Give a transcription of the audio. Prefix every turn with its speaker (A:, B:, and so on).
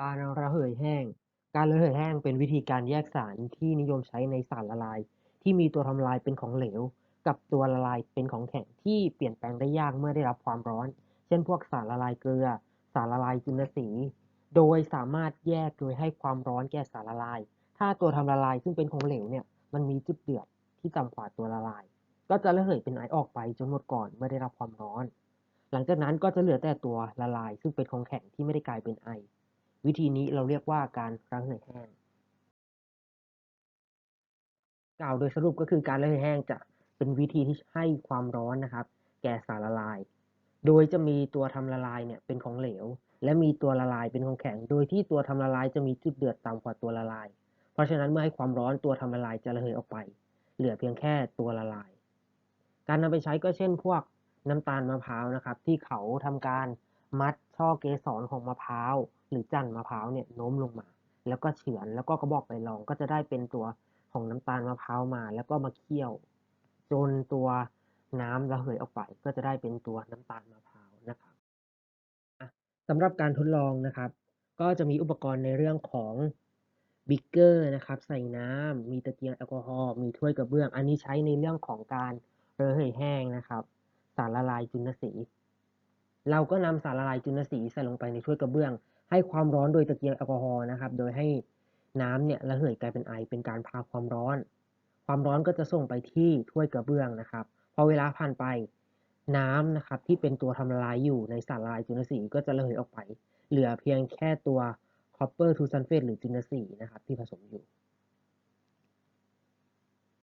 A: การระเหยแห้ง การระเหยแห้งเป็นวิธีการแยกสารที่นิยมใช้ในสารละลาย ที่มีตัวทำลายเป็นของเหลว กับตัวละลายเป็นของแข็งที่เปลี่ยนแปลงได้ยากเมื่อได้รับความร้อน เช่น พวกสารละลายเกลือ สารละลายจุลสี โดยสามารถแยกโดยให้ความร้อนแก่สารละลาย ถ้าตัวทำละลายซึ่งเป็นของเหลวเนี่ย มันมีจุดเดือดที่ต่ำกว่าตัวละลาย ก็จะระเหยเป็นไอออกไปจนหมดก่อนเมื่อได้รับความร้อน หลังจากนั้นก็จะเหลือแต่ตัวละลาย ซึ่งเป็นของแข็งที่ไม่ได้กลายเป็นไอ วิธีนี้เราเรียกว่าการระเหยแห้งกล่าวโดยสรุปก็คือการระเหยแห้งจะเป็นวิธีที่ให้ความร้อนนะครับ แก่สารละลาย โดยจะมีตัวทำละลายเนี่ยเป็นของเหลว และมีตัวละลายเป็นของแข็ง โดยที่ตัวทำละลายจะมีจุดเดือดต่ำกว่าตัวละลาย เพราะฉะนั้นเมื่อให้ความร้อนตัวทำละลายจะระเหยออกไป เหลือเพียงแค่ตัวละลาย การนำไปใช้ก็เช่น พวกน้ำตาลมะพร้าวนะครับ ที่เขาทำการ มัดช่อเกสรของมะพร้าวหรือจันมะพร้าวเนี่ยโน้มลงมา แล้วก็เฉือนแล้วก็กระบอกใบรองก็จะได้เป็นตัวของน้ำตาลมะพร้าวมา แล้วก็มาเคี่ยว จนตัวน้ำระเหยออกไป ก็จะได้เป็นตัวน้ำตาลมะพร้าวนะครับสำหรับการทดลองนะครับ ก็จะมีอุปกรณ์ในเรื่องของบิ๊กเกอร์นะครับ ใส่น้ำมีตะเกียงแอลกอฮอล์มีถ้วยกระเบื้อง อันนี้ใช้ในเรื่องของการระเหยแห้งนะครับ สารละลายจุลสี เราก็นำสารละลายจุลสีใส่ลงไปในถ้วยกระเบื้อง ให้ความร้อนโดยตะเกียงแอลกอฮอล์นะครับ โดยให้น้ำเนี่ยระเหยกลายเป็นไอ เป็นการพาความร้อน ความร้อนก็จะส่งไปที่ถ้วยกระเบื้องนะครับ พอเวลาผ่านไปน้ำนะครับที่เป็นตัวทำละลายอยู่ในสารละลายจุลสีก็จะระเหยออกไป เหลือเพียงแค่ตัว copper to sulfate หรือจุลสีนะครับที่ผสม